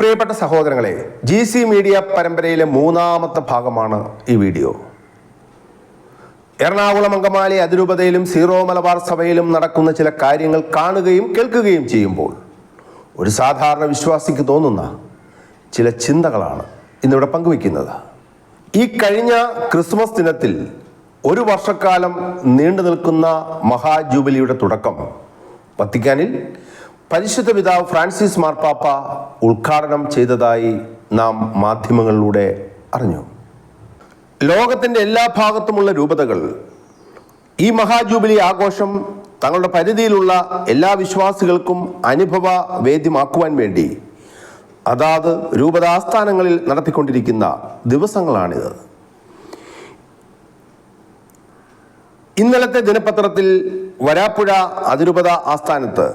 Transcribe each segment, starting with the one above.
പ്രിയപ്പെട്ട സഹോദരങ്ങളെ G C media പരമ്പരയിലെ മൂന്നാമത്തെ ഭാഗമാണ് ഈ വീഡിയോ. എറണാകുളം അങ്കമാലി അതിരൂപതയിലും സീറോ മലബാർ സഭയിലും നടക്കുന്ന ചില കാര്യങ്ങൾ കാണുകയും കേൾക്കുകയും ചെയ്യുമ്പോൾ ഒരു സാധാരണ വിശ്വാസിക്ക് തോന്നുന്ന ചില ചിന്തകളാണ് ഇന്നിവിടെ പങ്കുവയ്ക്കുന്നത്. ഈ കഴിഞ്ഞ ക്രിസ്മസ് ദിനത്തിൽ ഒരു വർഷക്കാലം നീണ്ടു നിൽക്കുന്ന മഹാജൂബിലിയുടെ തുടക്കം വത്തിക്കാനിൽ പരിശുദ്ധ പിതാവ് ഫ്രാൻസിസ് മാർപ്പാപ്പ ഉദ്ഘാടനം ചെയ്തതായി നാം മാധ്യമങ്ങളിലൂടെ അറിഞ്ഞു. ലോകത്തിന്റെ എല്ലാ ഭാഗത്തുമുള്ള രൂപതകൾ ഈ മഹാജൂബിലി ആഘോഷം തങ്ങളുടെ പരിധിയിലുള്ള എല്ലാ വിശ്വാസികൾക്കും അനുഭവ വേദ്യമാക്കുവാൻ വേണ്ടി അതാത് രൂപതാസ്ഥാനങ്ങളിൽ നടത്തിക്കൊണ്ടിരിക്കുന്ന ദിവസങ്ങളാണിത്. ഇന്നലത്തെ ദിനപത്രത്തിൽ വരാപ്പുഴ അതിരൂപത ആസ്ഥാനത്ത്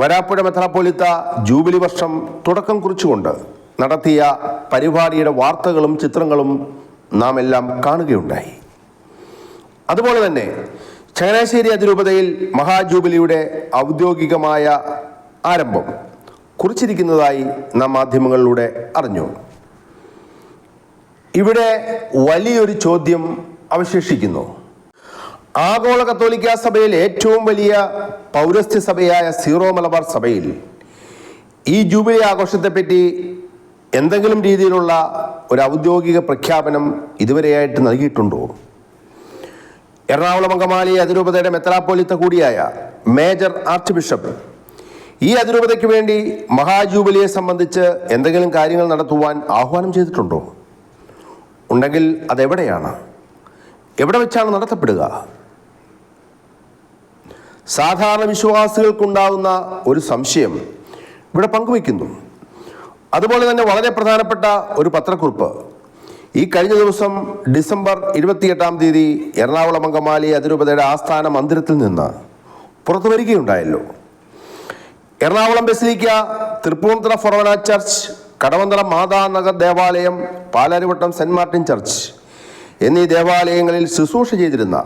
വരാപ്പുഴ മെത്രാപ്പൊലിത്ത ജൂബിലി വർഷം തുടക്കം കുറിച്ചുകൊണ്ട് നടത്തിയ പരിപാടിയുടെ വാർത്തകളും ചിത്രങ്ങളും നാം എല്ലാം കാണുകയുണ്ടായി. അതുപോലെ തന്നെ ചങ്ങനാശ്ശേരി അതിരൂപതയിൽ മഹാജൂബിലിയുടെ ഔദ്യോഗികമായ ആരംഭം കുറിച്ചിരിക്കുന്നതായി നാം മാധ്യമങ്ങളിലൂടെ അറിഞ്ഞു. ഇവിടെ വലിയൊരു ചോദ്യം അവശേഷിക്കുന്നു. ആഗോള കത്തോലിക്ക സഭയിൽ ഏറ്റവും വലിയ പൗരസ്ത്യ സഭയായ സീറോ മലബാർ സഭയിൽ ഈ ജൂബിലി ആഘോഷത്തെപ്പറ്റി എന്തെങ്കിലും രീതിയിലുള്ള ഒരു ഔദ്യോഗിക പ്രഖ്യാപനം ഇതുവരെയായിട്ട് നൽകിയിട്ടുണ്ടോ? എറണാകുളം അങ്കമാലി അതിരൂപതയുടെ മെത്രാപ്പോലിത്ത കൂടിയായ മേജർ ആർച്ച് ബിഷപ്പ് ഈ അതിരൂപതയ്ക്ക് വേണ്ടി മഹാജൂബിലിയെ സംബന്ധിച്ച് എന്തെങ്കിലും കാര്യങ്ങൾ നടത്തുവാൻ ആഹ്വാനം ചെയ്തിട്ടുണ്ടോ? ഉണ്ടെങ്കിൽ അതെവിടെയാണ്? എവിടെ വെച്ചാണ് നടത്തപ്പെടുക? സാധാരണ വിശ്വാസികൾക്കുണ്ടാകുന്ന ഒരു സംശയം ഇവിടെ പങ്കുവയ്ക്കുന്നു. അതുപോലെ തന്നെ വളരെ പ്രധാനപ്പെട്ട ഒരു പത്രക്കുറിപ്പ്. ഈ കഴിഞ്ഞ ദിവസം ഡിസംബർ ഇരുപത്തിയെട്ടാം തീയതി എറണാകുളം അങ്കമാലി അതിരൂപതയുടെ ആസ്ഥാന മന്ദിരത്തിൽ നിന്ന് പുറത്തു വരികയുണ്ടായല്ലോ. Ernakulam basilica Tripunithura forane church Kadavanthra Mathanagar ദേവാലയം പാലാരിവട്ടം സെന്റ് മാർട്ടിൻ ചർച്ച് എന്നീ ദേവാലയങ്ങളിൽ ശുശ്രൂഷ ചെയ്തിരുന്ന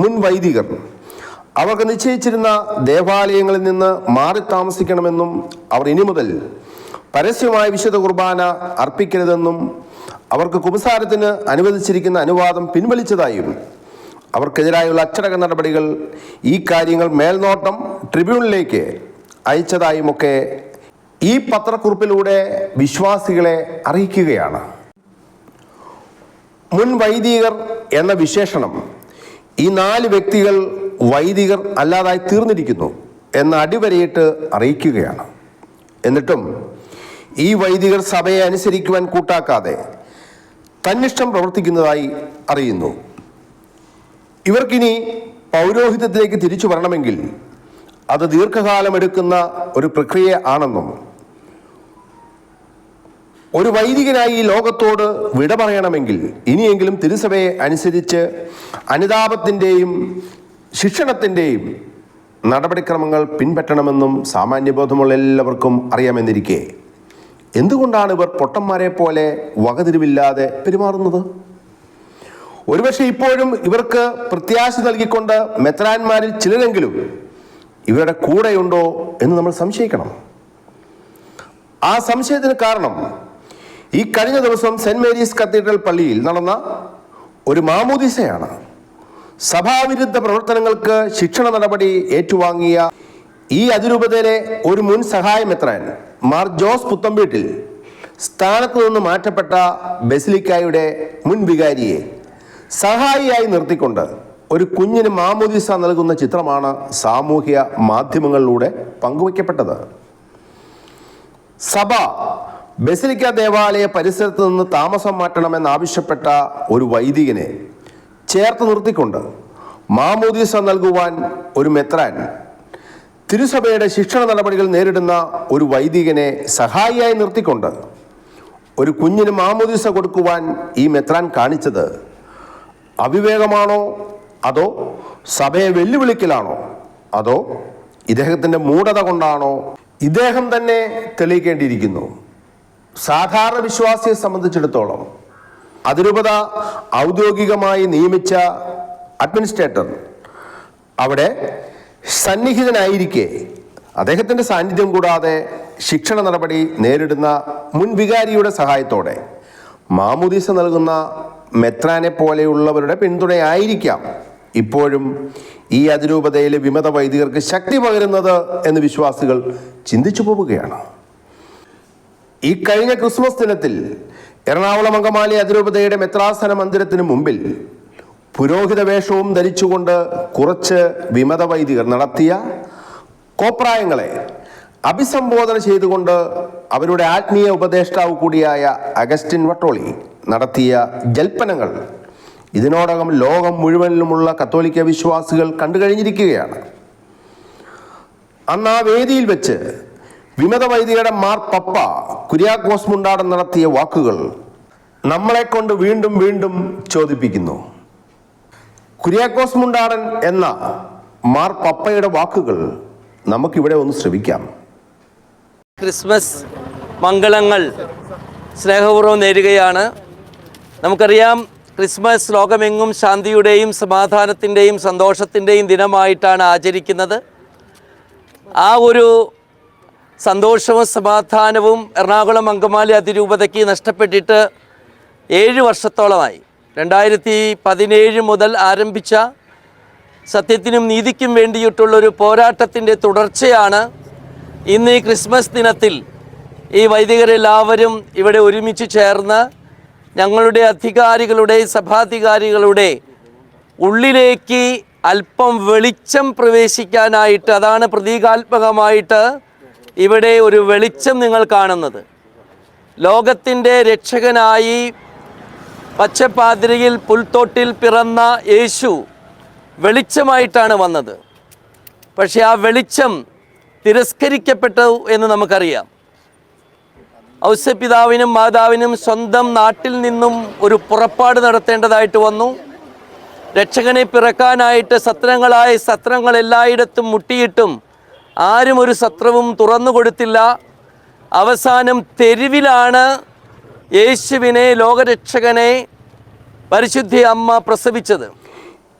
മുൻ വൈദികർ അവർക്ക് നിശ്ചയിച്ചിരുന്ന ദേവാലയങ്ങളിൽ നിന്ന് മാറി താമസിക്കണമെന്നും അവർ ഇനി മുതൽ പരസ്യമായ വിശുദ്ധ കുർബാന അർപ്പിക്കരുതെന്നും അവർക്ക് കുമസാരത്തിന് അനുവദിച്ചിരിക്കുന്ന അനുവാദം പിൻവലിച്ചതായും അവർക്കെതിരായുള്ള അച്ചടക്ക നടപടികൾ ഈ കാര്യങ്ങൾ മേൽനോട്ടം ട്രിബ്യൂണലിലേക്ക് അയച്ചതായുമൊക്കെ ഈ പത്രക്കുറിപ്പിലൂടെ വിശ്വാസികളെ അറിയിക്കുകയാണ്. മുൻ വൈദികർ എന്ന വിശേഷണം ഈ നാല് വ്യക്തികൾ വൈദികർ അല്ലാതായി തീർന്നിരിക്കുന്നു എന്ന അടിവരയിട്ട് അറിയിക്കുകയാണ്. എന്നിട്ടും ഈ വൈദികർ സഭയെ അനുസരിക്കുവാൻ കൂട്ടാക്കാതെ തന്നിഷ്ടം പ്രവർത്തിക്കുന്നതായി അറിയുന്നു. ഇവർക്കിനി പൗരോഹിത്യത്തിലേക്ക് തിരിച്ചു വരണമെങ്കിൽ അത് ദീർഘകാലമെടുക്കുന്ന ഒരു പ്രക്രിയ ആണെന്നും ഒരു വൈദികനായി ഈ ലോകത്തോട് വിട പറയണമെങ്കിൽ ഇനിയെങ്കിലും തിരുസഭയെ അനുസരിച്ച് അനുതാപത്തിന്റെയും ശിക്ഷണത്തിന്റെയും നടപടിക്രമങ്ങൾ പിൻപറ്റണമെന്നും സാമാന്യബോധമുള്ള എല്ലാവർക്കും അറിയാമെന്നിരിക്കെ. എന്തുകൊണ്ടാണ് ഇവർ പൊട്ടന്മാരെ പോലെ വകതിരിവില്ലാതെ പെരുമാറുന്നത്? ഒരുപക്ഷെ ഇപ്പോഴും ഇവർക്ക് പ്രത്യാശ നൽകിക്കൊണ്ട് മെത്രാന്മാരിൽ ചിലരെങ്കിലും ഇവരുടെ കൂടെയുണ്ടോ എന്ന് നമ്മൾ സംശയിക്കണം. ആ സംശയത്തിന് കാരണം ഈ കഴിഞ്ഞ ദിവസം സെന്റ് മേരീസ് കത്തീഡ്രൽ പള്ളിയിൽ നടന്ന ഒരു മാമോദിസയാണ്. സഭാവിരുദ്ധ പ്രവർത്തനങ്ങൾക്ക് ശിക്ഷണ നടപടി ഏറ്റുവാങ്ങിയ ഈ അതിരൂപതയിലെ ഒരു മുൻ സഹായമെത്രാൻ മാർ ജോസ് പുത്തമ്പീട്ടിൽ സ്ഥാനത്ത് നിന്ന് മാറ്റപ്പെട്ട ബസിലിക്കായുടെ മുൻ വികാരിയെ സഹായിയായി നിർത്തിക്കൊണ്ട് ഒരു കുഞ്ഞിന് മാമോദിസ നൽകുന്ന ചിത്രമാണ് സാമൂഹ്യ മാധ്യമങ്ങളിലൂടെ പങ്കുവയ്ക്കപ്പെട്ടത്. സഭ ബസിലിക്ക ദേവാലയ പരിസരത്ത് നിന്ന് താമസം മാറ്റണമെന്നാവശ്യപ്പെട്ട ഒരു വൈദികനെ ചേർത്ത് നിർത്തിക്കൊണ്ട് മാമോദീസ നൽകുവാൻ ഒരു മെത്രാൻ തിരുസഭയുടെ ശിക്ഷണ നടപടികൾ നേരിടുന്ന ഒരു വൈദികനെ സഹായിയായി നിർത്തിക്കൊണ്ട് ഒരു കുഞ്ഞിന് മാമോദീസ കൊടുക്കുവാൻ ഈ മെത്രാൻ കാണിച്ചത് അവിവേകമാണോ? അതോ സഭയെ വെല്ലുവിളിക്കലാണോ? അതോ ഇദ്ദേഹത്തിന്റെ മൂഢത കൊണ്ടാണോ? ഇദ്ദേഹം തന്നെ തെളിയിക്കേണ്ടിയിരിക്കുന്നു. സാധാരണ വിശ്വാസിയെ സംബന്ധിച്ചിടത്തോളം അതിരൂപത ഔദ്യോഗികമായി നിയമിച്ച അഡ്മിനിസ്ട്രേറ്റർ അവിടെ സന്നിഹിതനായിരിക്കെ. അദ്ദേഹത്തിന്റെ സാന്നിധ്യം കൂടാതെ ശിക്ഷണ നടപടി നേരിടുന്ന മുൻ വികാരിയുടെ സഹായത്തോടെ മാമുദീസ നൽകുന്ന മെത്രാനെ പോലെയുള്ളവരുടെ പിന്തുണയായിരിക്കാം. ഇപ്പോഴും ഈ അതിരൂപതയിലെ വിമത വൈദികർക്ക് ശക്തി പകരുന്നത് എന്ന് വിശ്വാസികൾ ചിന്തിച്ചു പോവുകയാണ്. ഈ കഴിഞ്ഞ ക്രിസ്മസ് ദിനത്തിൽ എറണാകുളം അങ്കമാലി അതിരൂപതയുടെ മെത്രാസന മന്ദിരത്തിന് മുമ്പിൽ പുരോഹിത വേഷവും ധരിച്ചുകൊണ്ട് കുറച്ച് വിമത വൈദികർ നടത്തിയ കോപ്രായങ്ങളെ അഭിസംബോധന ചെയ്തുകൊണ്ട് അവരുടെ ആത്മീയ ഉപദേഷ്ടാവ് കൂടിയായ അഗസ്റ്റിൻ വട്ടോളി നടത്തിയ ജൽപ്പനങ്ങൾ. ഇതിനോടകം ലോകം മുഴുവനിലുമുള്ള കത്തോലിക്ക വിശ്വാസികൾ കണ്ടുകഴിഞ്ഞിരിക്കുകയാണ്. അന്ന് ആ വേദിയിൽ വെച്ച് വിമത വൈദികയുടെ മാർ പപ്പ കുര്യാക്കോസ് മുണ്ടാടൻ നടത്തിയ വാക്കുകൾ നമ്മളെ കൊണ്ട് വീണ്ടും വീണ്ടും ചോദിപ്പിക്കുന്നു. കുര്യാക്കോസ് മുണ്ടാടൻ എന്ന മാർ പപ്പയുടെ വാക്കുകൾ നമുക്കിവിടെ ഒന്ന് ശ്രമിക്കാം ക്രിസ്മസ് മംഗളങ്ങൾ സ്നേഹപൂർവം നേരുകയാണ്. നമുക്കറിയാം ക്രിസ്മസ് ലോകമെങ്ങും ശാന്തിയുടെയും സമാധാനത്തിന്റെയും സന്തോഷത്തിന്റെയും ദിനമായിട്ടാണ് ആചരിക്കുന്നത്. ആ ഒരു സന്തോഷവും സമാധാനവും എറണാകുളം അങ്കമാലി അതിരൂപതയ്ക്ക് നഷ്ടപ്പെട്ടിട്ട് ഏഴ് വർഷത്തോളമായി. രണ്ടായിരത്തി പതിനേഴ് മുതൽ ആരംഭിച്ച സത്യത്തിനും നീതിക്കും വേണ്ടിയിട്ടുള്ളൊരു പോരാട്ടത്തിന്റെ തുടർച്ചയാണ് ഇന്ന് ഈ ക്രിസ്മസ് ദിനത്തിൽ ഈ വൈദികരെല്ലാവരും ഇവിടെ ഒരുമിച്ച് ചേർന്ന് ഞങ്ങളുടെ അധികാരികളുടെ സഭാധികാരികളുടെ ഉള്ളിലേക്ക് അല്പം വെളിച്ചം പ്രവേശിക്കാനായിട്ട് അതാണ് പ്രതീകാത്മകമായിട്ട് ഇവിടെ ഒരു വെളിച്ചം നിങ്ങൾ കാണുന്നത്. ലോകത്തിന്റെ രക്ഷകനായി പച്ചപ്പാതിരിയിൽ പുൽത്തോട്ടിൽ പിറന്ന യേശു വെളിച്ചമായിട്ടാണ് വന്നത്. പക്ഷേ ആ വെളിച്ചം തിരസ്കരിക്കപ്പെട്ടു എന്ന് നമുക്കറിയാം. ഔസ്യപിതാവിനും മാതാവിനും സ്വന്തം നാട്ടിൽ നിന്നും ഒരു പുറപ്പാട് നടത്തേണ്ടതായിട്ട് വന്നു. രക്ഷകനെ പിറക്കാനായിട്ട് സത്രങ്ങളായ സത്രങ്ങൾ എല്ലായിടത്തും മുട്ടിയിട്ടും ആരും ഒരു സത്രവും തുറന്നു കൊടുത്തില്ല. അവസാനം തെരുവിലാണ് യേശുവിനെ ലോകരക്ഷകനെ പരിശുദ്ധി അമ്മ പ്രസവിച്ചത്.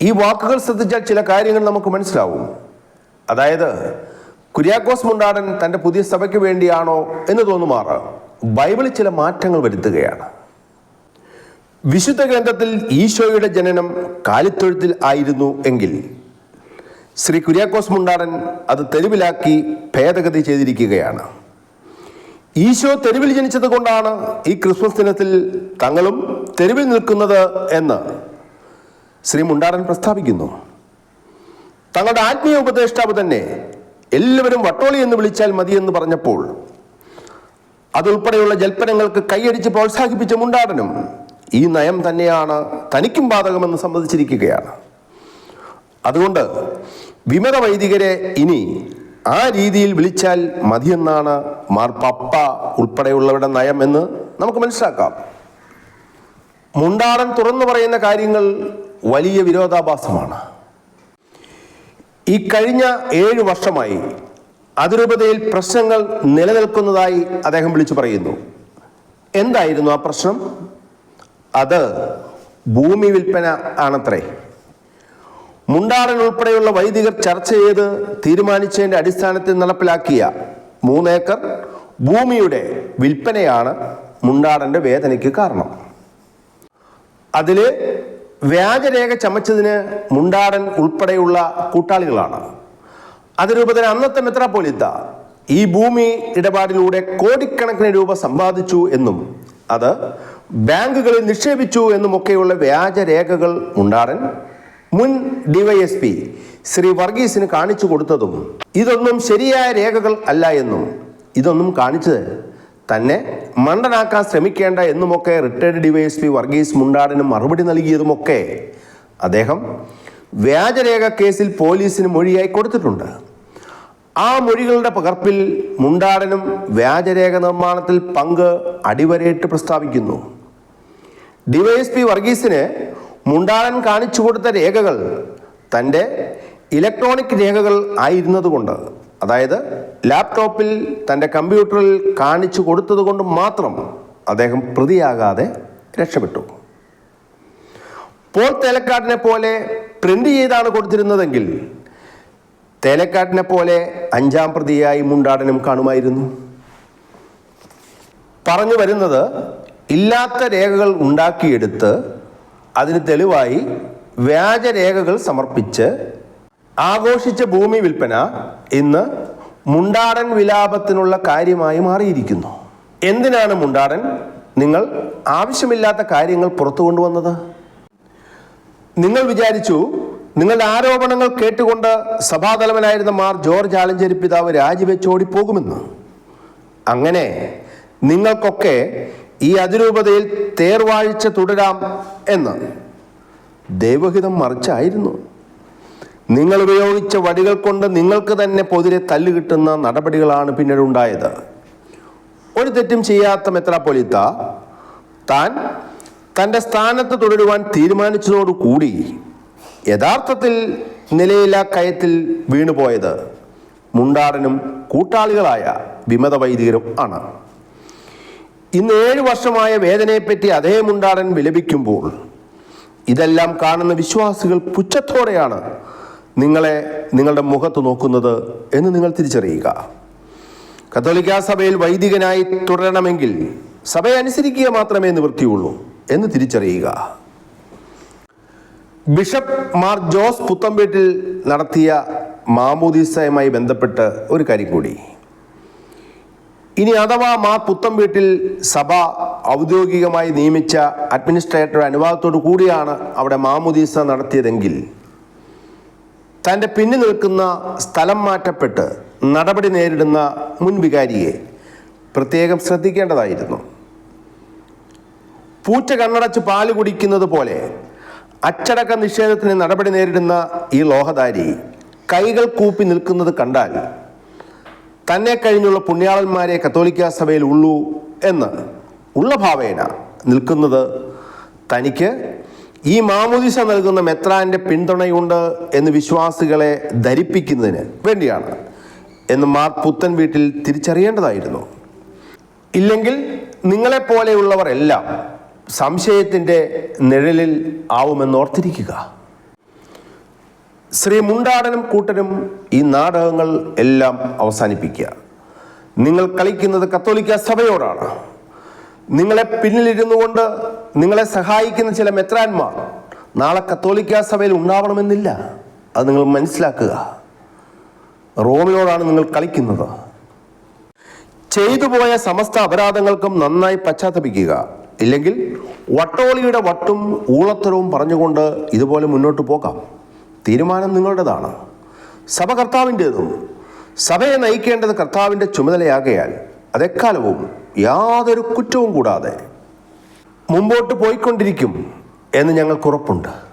ഈ വാക്കുകൾ ശ്രദ്ധിച്ചാൽ ചില കാര്യങ്ങൾ നമുക്ക് മനസ്സിലാവും. അതായത് കുര്യാക്കോസ് മുണ്ടാടൻ തന്റെ പുതിയ സഭയ്ക്ക് വേണ്ടിയാണോ എന്ന് തോന്നുമാറ് ബൈബിളിൽ ചില മാറ്റങ്ങൾ വരുത്തുകയാണ്. വിശുദ്ധ ഗ്രന്ഥത്തിൽ ഈശോയുടെ ജനനം കാലിത്തൊഴുത്തിൽ ആയിരുന്നു എങ്കിൽ ശ്രീ കുര്യാക്കോസ് മുണ്ടാടൻ അത് തെരുവിലാക്കി ഭേദഗതി ചെയ്തിരിക്കുകയാണ്. ഈശോ തെരുവിൽ ജനിച്ചത് കൊണ്ടാണ് ഈ ക്രിസ്മസ് ദിനത്തിൽ തങ്ങളും തെരുവിൽ നിൽക്കുന്നത് എന്ന് ശ്രീ മുണ്ടാടൻ പ്രസ്താവിക്കുന്നു. തങ്ങളുടെ ആത്മീയ ഉപദേഷ്ടാവ് തന്നെ എല്ലാവരും വട്ടോളി എന്ന് വിളിച്ചാൽ മതിയെന്ന് പറഞ്ഞപ്പോൾ അതുൾപ്പെടെയുള്ള ജൽപ്പനങ്ങൾക്ക് കൈയടിച്ച് പ്രോത്സാഹിപ്പിച്ച മുണ്ടാടനും ഈ നയം തന്നെയാണ് തനിക്കും ബാധകമെന്ന് സമ്മതിച്ചിരിക്കുകയാണ്. അതുകൊണ്ട് വിമത വൈദികരെ ഇനി ആ രീതിയിൽ വിളിച്ചാൽ മതിയെന്നാണ് മാർപ്പാപ്പ ഉൾപ്പെടെയുള്ളവരുടെ നയം എന്ന് നമുക്ക് മനസ്സിലാക്കാം. മുണ്ടാടൻ തുറന്നു പറയുന്ന കാര്യങ്ങൾ വലിയ വിരോധാഭാസമാണ്. ഈ കഴിഞ്ഞ ഏഴ് വർഷമായി അതിരൂപതയിൽ പ്രശ്നങ്ങൾ നിലനിൽക്കുന്നതായി അദ്ദേഹം വിളിച്ചു പറയുന്നു. എന്തായിരുന്നു ആ പ്രശ്നം? അത് ഭൂമി വിൽപ്പന ആണത്രേ. മുണ്ടാടൻ ഉൾപ്പെടെയുള്ള വൈദികർ ചർച്ച ചെയ്ത് തീരുമാനിച്ചതിന്റെ അടിസ്ഥാനത്തിൽ നടപ്പിലാക്കിയ മൂന്നേക്കർ ഭൂമിയുടെ വിൽപ്പനയാണ് മുണ്ടാടന്റെ വേദനയ്ക്ക് കാരണം. അതിൽ വ്യാജരേഖ ചമച്ചതിന് മുണ്ടാടൻ ഉൾപ്പെടെയുള്ള കൂട്ടാളികളാണ്. അതിരൂപത്തിന് അന്നത്തെ മെത്രാപ്പോലിത്ത ഈ ഭൂമി ഇടപാടിലൂടെ കോടിക്കണക്കിന് രൂപ സമ്പാദിച്ചു എന്നും അത് ബാങ്കുകളിൽ നിക്ഷേപിച്ചു എന്നുമൊക്കെയുള്ള വ്യാജരേഖകൾ മുണ്ടാടൻ മുൻ ഡിവൈഎസ്പി ശ്രീ വർഗീസിന് കാണിച്ചു കൊടുത്തതും ഇതൊന്നും ശരിയായ രേഖകൾ അല്ല എന്നും ഇതൊന്നും കാണിച്ചത് തന്നെ മണ്ടനാക്കാൻ ശ്രമിക്കേണ്ട എന്നുമൊക്കെ റിട്ടയർഡ് ഡിവൈഎസ്പി വർഗീസ് മുണ്ടാടിന് മറുപടി നൽകിയതുമൊക്കെ അദ്ദേഹം വ്യാജരേഖ കേസിൽ പോലീസിന് മൊഴിയായി കൊടുത്തിട്ടുണ്ട്. ആ മൊഴികളുടെ പകർപ്പിൽ മുണ്ടാടനും വ്യാജരേഖ നിർമ്മാണത്തിൽ പങ്ക് അടിവരയിട്ട് പ്രസ്താവിക്കുന്നു. ഡിവൈഎസ്പി വർഗീസിന് മുണ്ടാടൻ കാണിച്ചു കൊടുത്ത രേഖകൾ തന്റെ ഇലക്ട്രോണിക് രേഖകൾ ആയിരുന്നതുകൊണ്ട് അതായത് ലാപ്ടോപ്പിൽ തന്റെ കമ്പ്യൂട്ടറിൽ കാണിച്ചു കൊടുത്തതുകൊണ്ട് മാത്രം അദ്ദേഹം പ്രതിയാകാതെ രക്ഷപ്പെട്ടു. പോൾ തേലക്കാട്ടിനെ പോലെ പ്രിന്റ് ചെയ്താണ് കൊടുത്തിരുന്നതെങ്കിൽ തേലക്കാട്ടിനെ പോലെ അഞ്ചാം പ്രതിയായി മുണ്ടാടനും കാണുമായിരുന്നു. പറഞ്ഞു വരുന്നത് ഇല്ലാത്ത രേഖകൾ ഉണ്ടാക്കിയെടുത്ത് അതിന് തെളിവായി വ്യാജരേഖകൾ സമർപ്പിച്ച് ആഘോഷിച്ച ഭൂമി വിൽപ്പന ഇന്ന് മുണ്ടാടൻ വിലാപത്തിനുള്ള കാര്യമായി മാറിയിരിക്കുന്നു. എന്തിനാണ് മുണ്ടാടൻ? നിങ്ങൾ ആവശ്യമില്ലാത്ത കാര്യങ്ങൾ പുറത്തു കൊണ്ടുവന്നത്? നിങ്ങൾ വിചാരിച്ചു നിങ്ങളുടെ ആരോപണങ്ങൾ കേട്ടുകൊണ്ട് സഭാതലവനായിരുന്ന മാർ ജോർജ് ആലഞ്ചേരി പിതാവ് രാജിവെച്ചോടിപ്പോകുമെന്ന് അങ്ങനെ നിങ്ങൾക്കൊക്കെ ഈ അതിരൂപതയിൽ തേർവാഴ്ച തുടരാം എന്ന് ദൈവഹിതം മറിച്ചായിരുന്നു. നിങ്ങൾ ഉപയോഗിച്ച വടികൾ കൊണ്ട് നിങ്ങൾക്ക് തന്നെ പൊതിരെ തല്ല് കിട്ടുന്ന നടപടികളാണ് പിന്നീട് ഉണ്ടായത്. ഒരു തെറ്റും ചെയ്യാത്ത മെത്രാപ്പൊലിത്ത താൻ തന്റെ സ്ഥാനത്ത് തുടരുവാൻ തീരുമാനിച്ചതോടുകൂടി യഥാർത്ഥത്തിൽ നിലയില്ലാ കയത്തിൽ വീണുപോയത് മുണ്ടാടനും കൂട്ടാളികളായ വിമത വൈദികരും ആണ്. ഇന്ന് ഏഴ് വർഷമായ വേദനയെപ്പറ്റി അതേ മുണ്ടാടൻ വിലപിക്കുമ്പോൾ ഇതെല്ലാം കാണുന്ന വിശ്വാസികൾ പുച്ഛത്തോടെയാണ് നിങ്ങളെ നിങ്ങളുടെ മുഖത്ത് നോക്കുന്നത് എന്ന് നിങ്ങൾ തിരിച്ചറിയുക. കത്തോലിക്ക സഭയിൽ വൈദികനായി തുടരണമെങ്കിൽ സഭയെ അനുസരിക്കുക മാത്രമേ നിവൃത്തിയുള്ളൂ എന്ന് തിരിച്ചറിയുക. ബിഷപ്പ് മാർ ജോസ് പുത്തമ്പേട്ടിൽ നടത്തിയ മാമോദീസയുമായി ബന്ധപ്പെട്ട് ഒരു കാര്യം കൂടി. ഇനി അഥവാ മാ പുത്തം വീട്ടിൽ സഭ ഔദ്യോഗികമായി നിയമിച്ച അഡ്മിനിസ്ട്രേറ്റർ അനുവാദത്തോടു കൂടിയാണ് അവിടെ മാമുദീസ നടത്തിയതെങ്കിൽ. തന്റെ പിന്നിൽ നിൽക്കുന്ന സ്ഥലം മാറ്റപ്പെട്ട് നടപടി നേരിടുന്ന മുൻ വികാരിയെ പ്രത്യേകം ശ്രദ്ധിക്കേണ്ടതായിരുന്നു. പൂച്ച കണ്ണടച്ച് പാൽ കുടിക്കുന്നത് പോലെ അച്ചടക്ക നിഷേധത്തിന് നടപടി നേരിടുന്ന ഈ ലോഹധാരി കൈകൾ കൂപ്പി നിൽക്കുന്നത് കണ്ടാൽ തന്നെ കഴിഞ്ഞുള്ള പുണ്യാളന്മാരെ കത്തോലിക്ക സഭയിൽ ഉള്ളൂ എന്ന് ഉള്ള ഭാവേന നിൽക്കുന്നത് തനിക്ക് ഈ മാമുദിശ നൽകുന്ന മെത്രാന്റെ പിന്തുണയുണ്ട് എന്ന് വിശ്വാസികളെ ധരിപ്പിക്കുന്നതിന് വേണ്ടിയാണ് എന്ന് മാർ പുത്തൻ വീട്ടിൽ തിരിച്ചറിയേണ്ടതായിരുന്നു. ഇല്ലെങ്കിൽ നിങ്ങളെപ്പോലെയുള്ളവർ എല്ലാം സംശയത്തിന്റെ നിഴലിൽ ആവുമെന്നോർത്തിരിക്കുക ശ്രീ മുണ്ടാടനും കൂട്ടനും ഈ നാടകങ്ങൾ എല്ലാം അവസാനിപ്പിക്കുക. നിങ്ങൾ കളിക്കുന്നത് കത്തോലിക്ക സഭയോടാണ്. നിങ്ങളെ പിന്നിലിരുന്നു കൊണ്ട് നിങ്ങളെ സഹായിക്കുന്ന ചില മെത്രാന്മാർ നാളെ കത്തോലിക്ക സഭയിൽ ഉണ്ടാവണമെന്നില്ല. അത് നിങ്ങൾ മനസ്സിലാക്കുക. റോമിനോടാണ് നിങ്ങൾ കളിക്കുന്നത്. ചെയ്തുപോയ സമസ്ത അപരാധങ്ങൾക്കും നന്നായി പശ്ചാത്തപിക്കുക. ഇല്ലെങ്കിൽ വട്ടോളിയുടെ വട്ടും ഊളത്തരവും പറഞ്ഞുകൊണ്ട് ഇതുപോലെ മുന്നോട്ട് പോകാം. തീരുമാനം നിങ്ങളുടേതാണ്. സഭ കർത്താവിന്റേതും. സഭയെ നയിക്കേണ്ടത് കർത്താവിന്റെ ചുമതലയാകയാൽ അതെക്കാലവും യാതൊരു കുറ്റവും കൂടാതെ മുമ്പോട്ട് പോയിക്കൊണ്ടിരിക്കും എന്ന് ഞങ്ങൾക്ക് ഉറപ്പുണ്ട്.